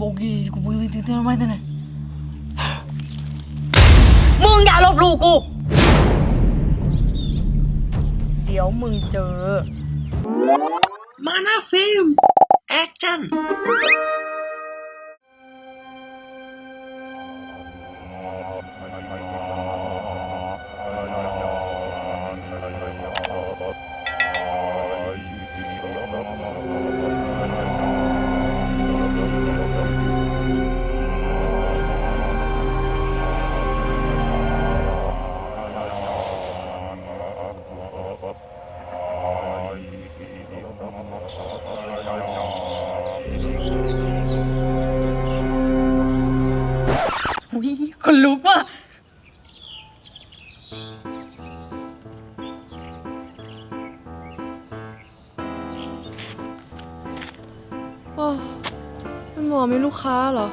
บอกีกูไม่ได้ติดต่อไม่ได้นะมึงอย่าลบหลู่กู เดี๋ยวมึงเจอ มาน้าฟิล์มแอคชั่น คนลุกว่ะโอ้เป็นหมอมีลูกค้าเหรอ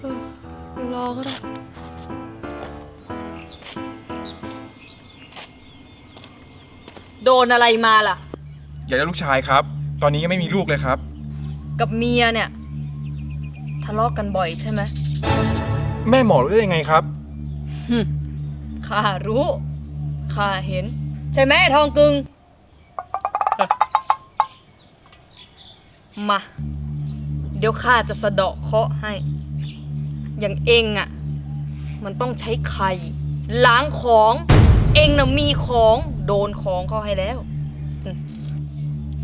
เออเดี๋ยวรอก็ได้ โดนอะไรมาล่ะ อยากได้ลูกชายครับ ตอนนี้ยังไม่มีลูกเลยครับ กับเมียเนี่ย ทะเลาะกันบ่อยใช่ไหม แม่หมอรู้ได้ยังไงครับ หึข้ารู้ ข้าเห็น ใช่ไหมทองกึงมา เดี๋ยวข้าจะสะเดาะเคราะห์ให้ อย่างเองอะ่ะ มันต้องใช้ไข่ล้างของ เองน่ะมีของโดนของเข้าให้แล้ว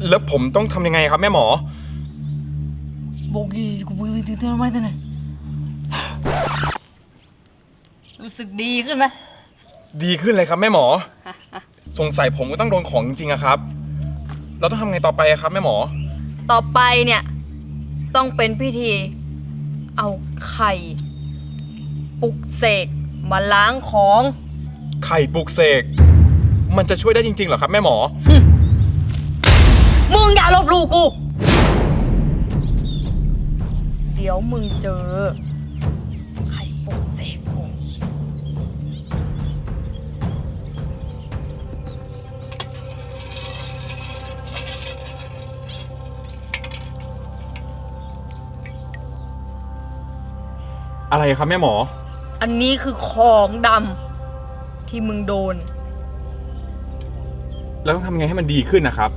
แล้วผมต้องทำยังไงครับ แม่หมอ บอกกี่กูไม่ได้ติดต่อไม่ได้นะ รู้สึกดีขึ้นไหมดีขึ้นเลยครับแม่หมอ สงสัยผมก็ต้องโดนของจริงๆอะครับ เราต้องทำไงต่อไปอะครับแม่หมอ ต่อไปเนี่ย ต้องเป็นพิธี เอาไข่ปลุกเสกมาล้างของ ไข่ปลุกเสก มันจะช่วยได้จริงๆเหรอครับแม่หมอ มึงอย่าลบหลู่กู เดี๋ยวมึงเจอ อะไรครับแม่หมอ อันนี้คือของดำที่มึงโดน แล้วต้องทำยังไงให้มันดีขึ้นนะครับ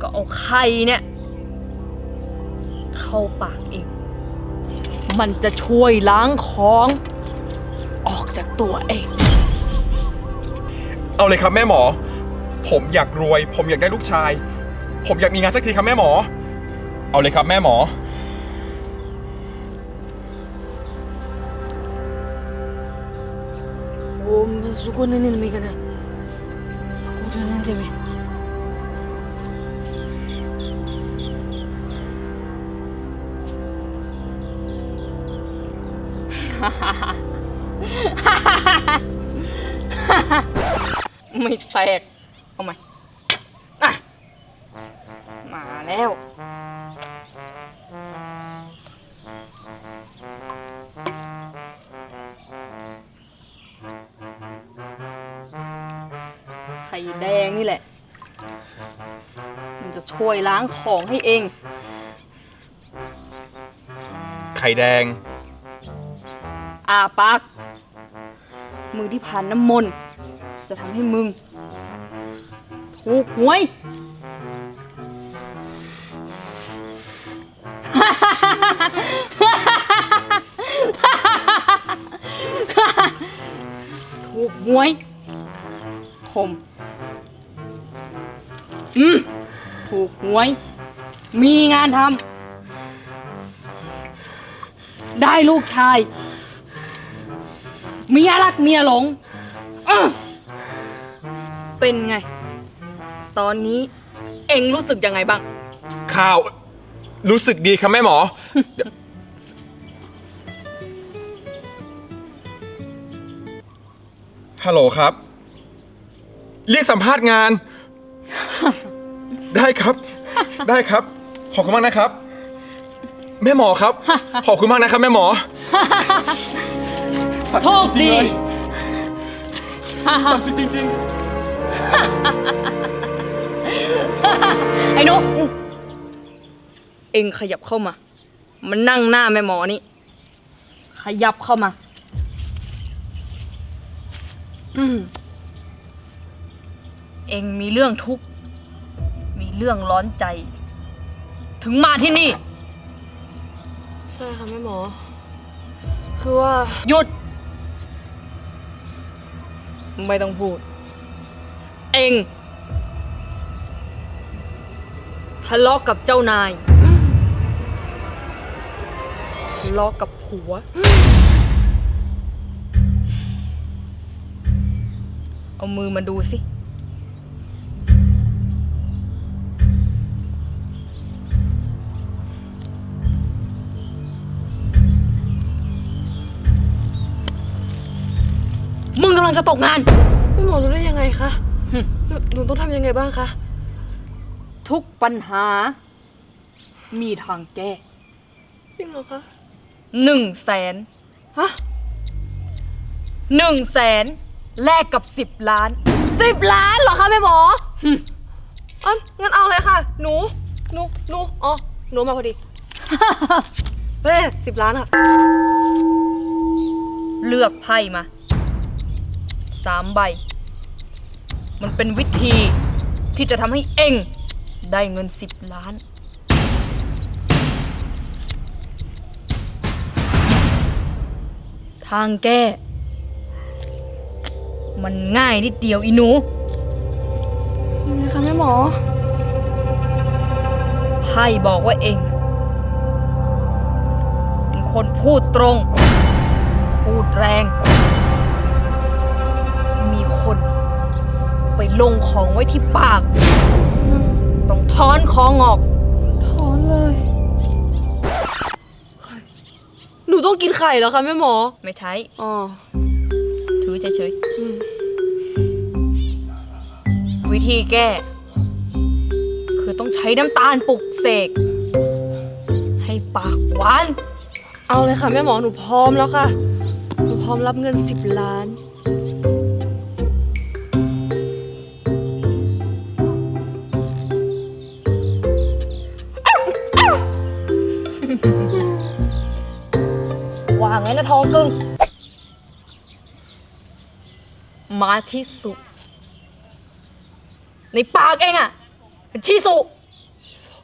ก็เอาไข่เนี่ย เข้าปากเองมันจะช่วยล้างของออกจาก ตัวเอง เอาเลยครับแม่หมอ ผมอยากรวย ผมอยากได้ลูกชาย ผมอยากมีงานสักทีครับแม่หมอ เอาเลยครับแม่หมอ Om sukunin ilmi ka na. Ako na lang dyan eh. ไม่แตกเอาใหม่อะมาแล้ว ไข่แดงนี่แหละ มันจะช่วยล้างของให้เอง ไข่แดง อาปาก มือที่ผ่านน้ำมนต์จะทำให้มึง ถูกหวย ถูกหวยผมอืมถูกหวย มีงานทำได้ลูกชาย เมียรักเมียหลงอื้อเป็นไง ตอนนี้เอ็งรู้สึกยังไงบ้าง ข่าว รู้สึกดีครับแม่หมอเดี๋ยวฮัลโหลครับ เรียกสัมภาษณ์งาน ได้ครับ ได้ครับ ขอบคุณมากนะครับ แม่หมอครับ ขอบคุณมากนะครับ แม่หมอ ศักดิ์โชสิทคธิ์จริงๆดีเลยฮ่าฮ่าศักดิ์สิทธิ์จริงไอ้หนุเอ็งขยับเข้ามา มันนั่งหน้าแม่หมอนี่ ขยับเข้ามา อืมเอ็งมีเรื่องทุกข์ มีเรื่องร้อนใจ ถึงมาที่นี่ ใช่ค่ะแม่หมอ คือว่า หยุด ไม่ต้องพูด เองทะเลาะกับเจ้านายทะเลาะกับผัว เอามือมาดูสิ ลังจะตกงานแม่หมอรู้ได้ยังไงคะหึหนูหนูต้องทำยังไงบ้างคะ ทุกปัญหา มีทางแก้จริงเหรอคะหนึ่งแสนฮะหนึ่งแสนแลกกับสิบล้าน สิบล้านเหรอคะแม่หมอหึอ๋องั้นเอาเลยค่ะ หนู หนู หนู อ๋อ หนูมาพอดี เฮ้ยสิบล้านอะเลือกไพ่มา สามใบ มันเป็นวิธีที่จะทำให้เองได้เงินสิบล้าน ทางแก้ มันง่ายนิดเดียวอีหนูยังไงคะแม่หมอ ไพ่บอกว่าเอง เป็นคนพูดตรง พูดแรง มีคนไปลงของไว้ที่ปาก ต้องถอนของออก ถอนเลยไข่หนูต้องกินไข่เหรอคะแม่หมอ ไม่ใช้ อ๋อ ถือเฉยอืมๆวิธีแก้ คือต้องใช้น้ำตาลปลุกเสก ให้ปากหวาน เอาเลยค่ะแม่หมอหนูพร้อมแล้วค่ะ หนูพร้อมรับเงินสิบล้าน ว่าไงนะทองกึ่งมาที่สุ ในปากเองอะชิสุชีสุ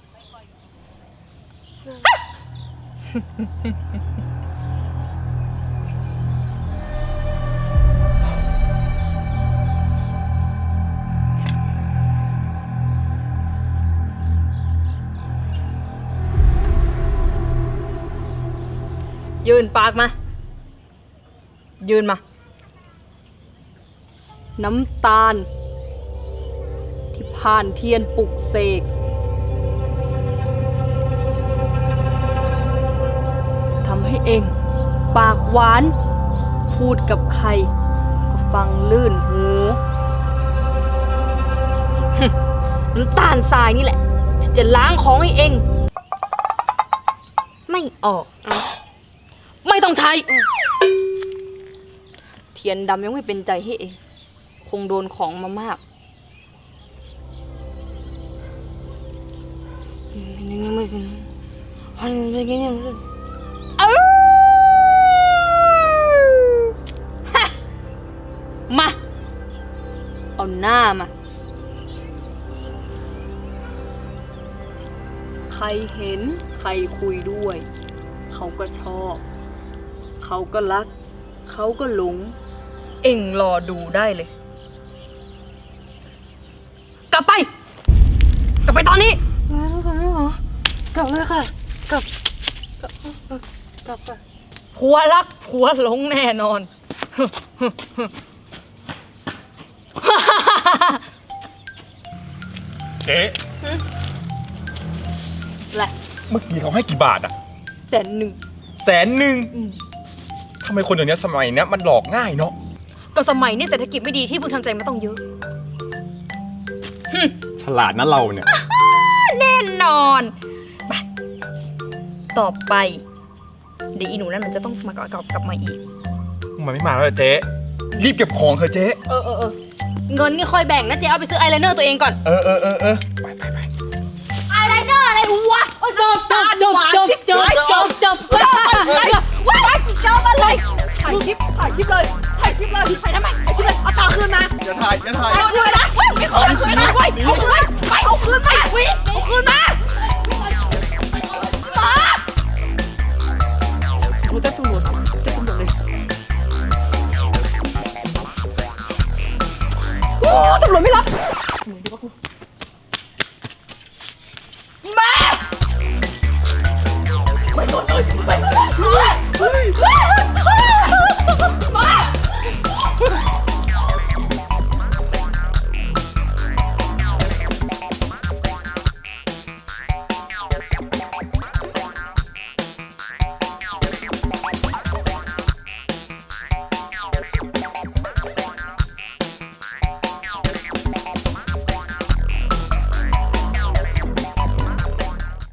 ยืนปากมา ยืนมา น้ำตาล ที่ผ่านเทียนปลุกเสกทำให้เอง ปากหวาน พูดกับใคร ก็ฟังลื่นหูน้ำตาลทรายนี่แหละ จะล้างของให้เอง ไม่ออก ไม่ต้องใช้ เทียนดำยังไม่เป็นใจให้เอง คงโดนของมามากเอ้าฮะมา เอาหน้ามา ใครเห็นใครคุยด้วย เขาก็ชอบ เขาก็รัก เขาก็หลง เอ็งรอดูได้เลย กลับไป กลับไปตอนนี้ มาแล้วค่ะแม่หมอกลับเลยค่ะ กลับ กลับเออกลับค่ะผัวรักผัวหลงแน่นอน เจ๊แหละ เมื่อกี้เขาให้กี่บาทอะแสนหนึ่งแสนหนึ่งอืม ทำไมคนเดี๋ยวนี้สมัยเนี้ยมันหลอกง่ายเนาะก็สมัยนี้เศรษฐกิจไม่ดีที่พึงทำใจมาต้องเยอะฉลาดนะเราเนี่ย แน่นอนไปต่อไป เดี๋ยวอีหนูนั่นมันจะต้องมากลับกลับมาอีก มันไม่มาแล้วเหรอเจ๊รีบเก็บของเถอะเจ๊เออเออเออเงินนี่ค่อยแบ่งนะเจ๊เอาไปซื้อไอายไลเนอร์ตัวเองก่อนเออเออเออเออไปไปไปอะไรเนอร์อะไรวะจบจบจบจบจบายคลิปถ่ายคลิปเลยถ่ายคลิปเลยถ่ายทำไมถ่ายคลิปเลยเอาตาคืนมาอย่าถ่ายอย่าถ่ายเอาคืนนะเว้ยเอาคืนมาเว้ยเอาคืนมาไปเอาคืนมาเอาคืนมา